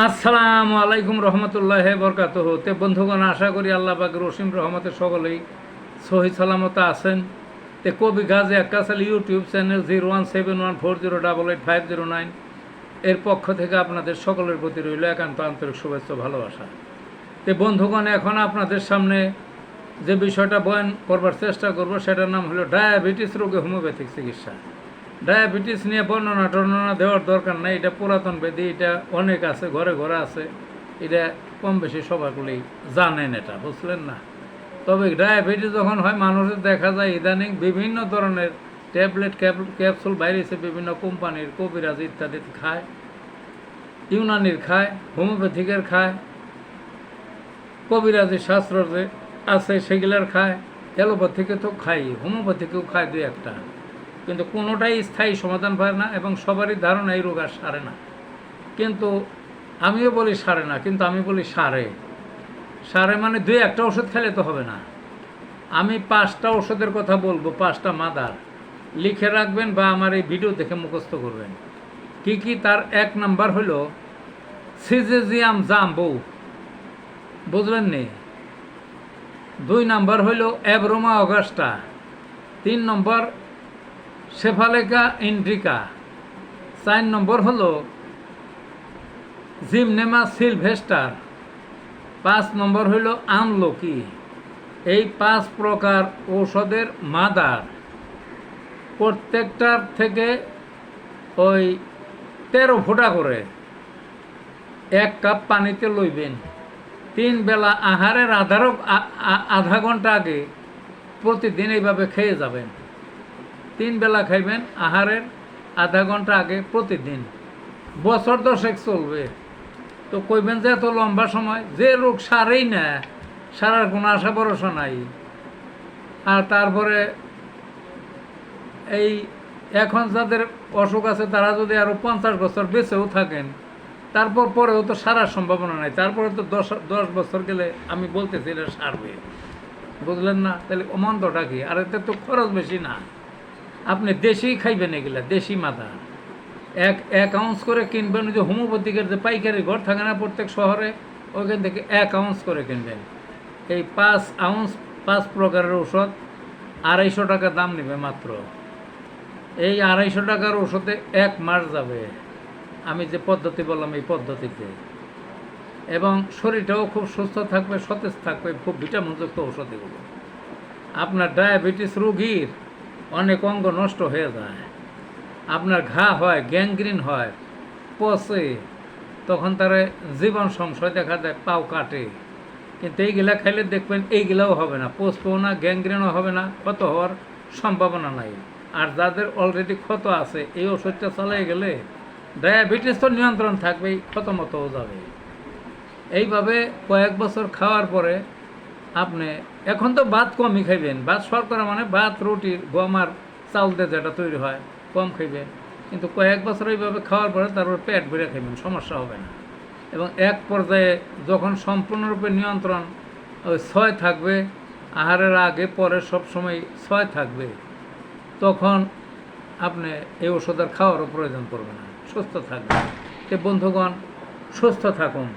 আসসালামু আলাইকুম রহমতুল্লাহ বরকাত তে বন্ধুগণ, আশা করি আল্লাহ পাক রসিম রহমতে সকলেই সহি সালামত আছেন। তে কবি Gazi Akkasal YouTube channel zero one seven one four zero double eight five zero nine এর পক্ষ থেকে আপনাদের সকলের প্রতি রইল একান্ত আন্তরিক শুভেচ্ছা ভালোবাসা। তে বন্ধুগণ, এখন আপনাদের সামনে যে বিষয়টা বয়ন করবার চেষ্টা করব, সেটার নাম হলো ডায়াবেটিস রোগে হোমিওপ্যাথিক চিকিৎসা। ডায়াবেটিস নিয়ে বর্ণনা টর্ণনা দেওয়ার দরকার নাই, এটা পুরাতন ব্যাধি এটা অনেক আছে, ঘরে ঘরে আছে, এটা কম বেশি সবাইগুলি জানেন এটা, বুঝলেন না? তবে ডায়াবেটিস যখন হয়, মানুষের দেখা যায় ইদানিং বিভিন্ন ধরনের ট্যাবলেট ক্যাপসুল বাইরেছে বিভিন্ন কোম্পানির কবিরাজ ইত্যাদি খায়, ইউনানির খায়, হোমিওপ্যাথিকের খায় কবিরাজি শাস্ত্র যে আছে, সেগুলার খায়, অ্যালোপ্যাথিকে তো খাই হোমিওপ্যাথিকেও খায় দুই একটা। কিন্তু কোনোটাই স্থায়ী সমাধান পায় না এবং সবারই ধারণা এই রোগ আর সারে না। কিন্তু আমিও বলি সারে না, কিন্তু আমি বলি সারে। সারে মানে দুই একটা ওষুধ খেলে তো হবে না। আমি পাঁচটা ওষুধের কথা বলব, পাঁচটা মাদার। লিখে রাখবেন বা আমার এই ভিডিও দেখে মুখস্থ করবেন। কি কি তার এক নাম্বার হলো, সিজেজিয়াম জাম্বু। বুঝলেন নি? দুই নাম্বার হইল অ্যাব্রোমা অগাস্টা। তিন নম্বর সেফালেকা ইন্ড্রিকা চার নম্বর হল জিমনেমা সিলভেস্টার। পাঁচ নম্বর হইল আমলকি এই পাঁচ প্রকার ঔষধের মাদার। প্রত্যেকটার থেকে ওই তেরো ফোঁটা করে এক কাপ পানিতে লইবেন। তিন বেলা আহারের আধারও আ- আ- আধা ঘণ্টা আগে প্রতিদিন এইভাবে খেয়ে যাবেন। তিন বেলা খাইবেন আহারের আধা ঘণ্টা আগে প্রতিদিন। বছর দশেক চলবে। তো কইবেন যে এত লম্বা সময়, যে রোগ সারেই না, সারার কোনো আশা ভরসা নাই। আর তারপরে এই এখন যাদের অসুখ আছে, তারা যদি আরও পঞ্চাশ বছর বেঁচেও থাকেন, তারপর পরেও তো সারার সম্ভাবনা নাই। তারপরে তো দশ দশ বছর গেলে আমি বলতেছি এটা সারবে। বুঝলেন না? তাহলে অমন্তটা কি? আর এতে তো খরচ বেশি না। আপনি দেশি খাইবেন এগুলা দেশি মাথা। এক এক আউন্স করে কিনবেন যে হোমিওপ্যাথিকের যে পাইকারি ঘর থাকে না প্রত্যেক শহরে, ওইখান থেকে এক আউন্স করে কিনবেন। এই পাঁচ আউন্স, পাঁচ প্রকারের ওষুধ আড়াইশো টাকা দাম নেবে মাত্র। এই আড়াইশো টাকার ওষুধে এক মাস যাবে। আমি যে পদ্ধতি বললাম, এই পদ্ধতিতে। এবং শরীরটাও খুব সুস্থ থাকবে, সতেজ থাকবে, খুব ভিটামিনযুক্ত ঔষধ এগুলো। আপনার ডায়াবেটিস রোগীর অনেক অঙ্গ নষ্ট হয়ে যায়। আপনার ঘা হয় গ্যাংগ্রিন হয়, পচে, তখন তার জীবন সংশয় দেখা দেয়, পাও কাটে। কিন্তু এইগুলা খাইলে দেখবেন এইগুলাও হবে না, পচবেও না গ্যাংগ্রিনও হবে না, ক্ষত হওয়ার সম্ভাবনা নাই। আর যাদের অলরেডি ক্ষত আছে, এই ওষুধটা চালাই গেলে ডায়াবেটিস তো নিয়ন্ত্রণ থাকবেই, ক্ষত মতোও যাবে। এইভাবে কয়েক বছর খাওয়ার পরে আপনি, এখন তো ভাত কমই খাইবেন। ভাত শর্করা মানে ভাত, রুটি, গম আর চাউল দিয়ে যেটা তৈরি হয়, কম খাইবেন। কিন্তু কয়েক বছর এইভাবে খাওয়ার পরে তারপর পেট ভরে খাইবেন, সমস্যা হবে না। এবং এক পর্যায়ে যখন সম্পূর্ণরূপে নিয়ন্ত্রণ ওই ছয় থাকবে, আহারের আগে, পরে সব সময় ছয় থাকবে, তখন আপনি এই ওষুধ আর খাওয়ারও প্রয়োজন পড়বে না। সুস্থ থাকবেন। এ বন্ধুগণ, সুস্থ থাকুন।